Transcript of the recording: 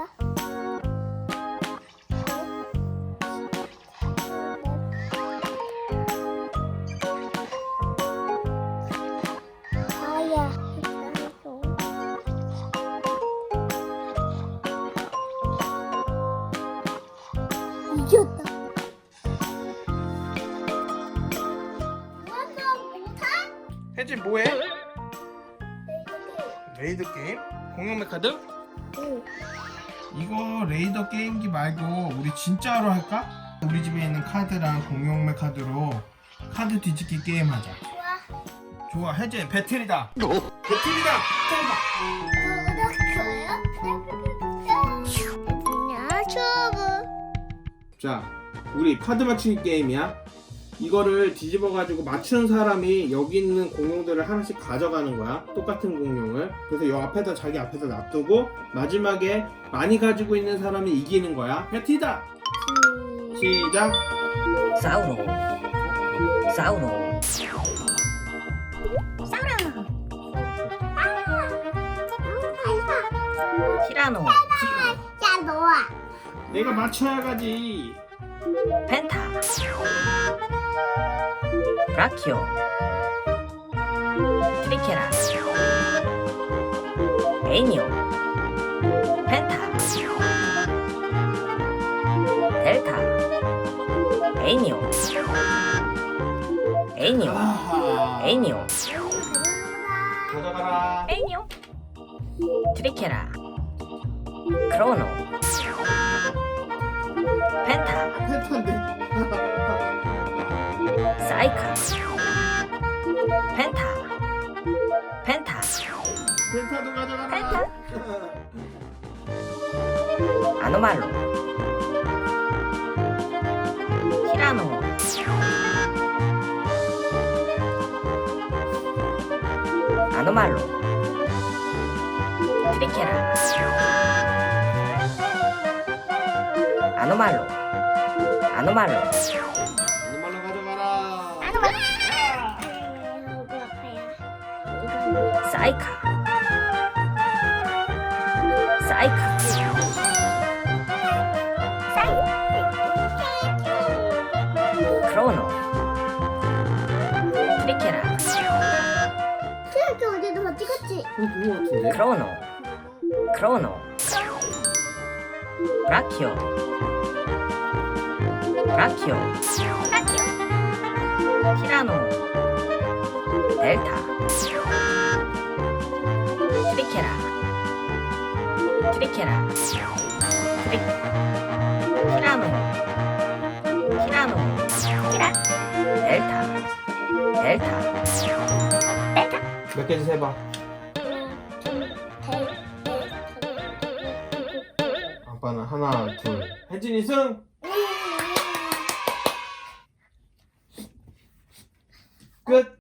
해볼까? 아야. 이겼다. 혜진 뭐해? 레이더 게임? 공룡매 카드? 응. 이거 레이더 게임기 말고 우리 진짜로 할까? 우리 집에 있는 카드랑 공룡매 카드로 카드 뒤집기 게임 하자. 좋아. 좋아, 혜진 배틀이다. 배틀이다. 안녕, 추브. 자, 우리 카드 맞추기 게임이야. 이거를 뒤집어 가지고 맞춘 사람이 여기 있는 공룡들을 하나씩 가져가는 거야. 똑같은 공룡을. 그래서 요 앞에다 자기 앞에다 놔두고 마지막에 많이 가지고 있는 사람이 이기는 거야. 배틀이다. 시작. 사우로 사우로 사우나. 티라노 야, 너야. 내가 맞춰야 가지. 펜타 브라키오. 트리케라. 에이니오. 펜타. 델타. 에이니오. 에이니오. 에이니오. 에이니오. 트리케라. 크로노 펜타. 펜타. 펜타도 가져가라. 펜타. 아노말로. 티라노. 아노말로. 트리케라. 아노말로. 아노말로. 얼마나 가져가라. 크로 노 트리케라 트랙 어디도 다 찍었지? 본거 같은데. 크로노 크로노 브라키오 브라키 트리케라 트리 티라노 티라노 티라 델타 델타 몇 개지 세봐. 아빠는 하나, 둘. 혜진이 승. 끝.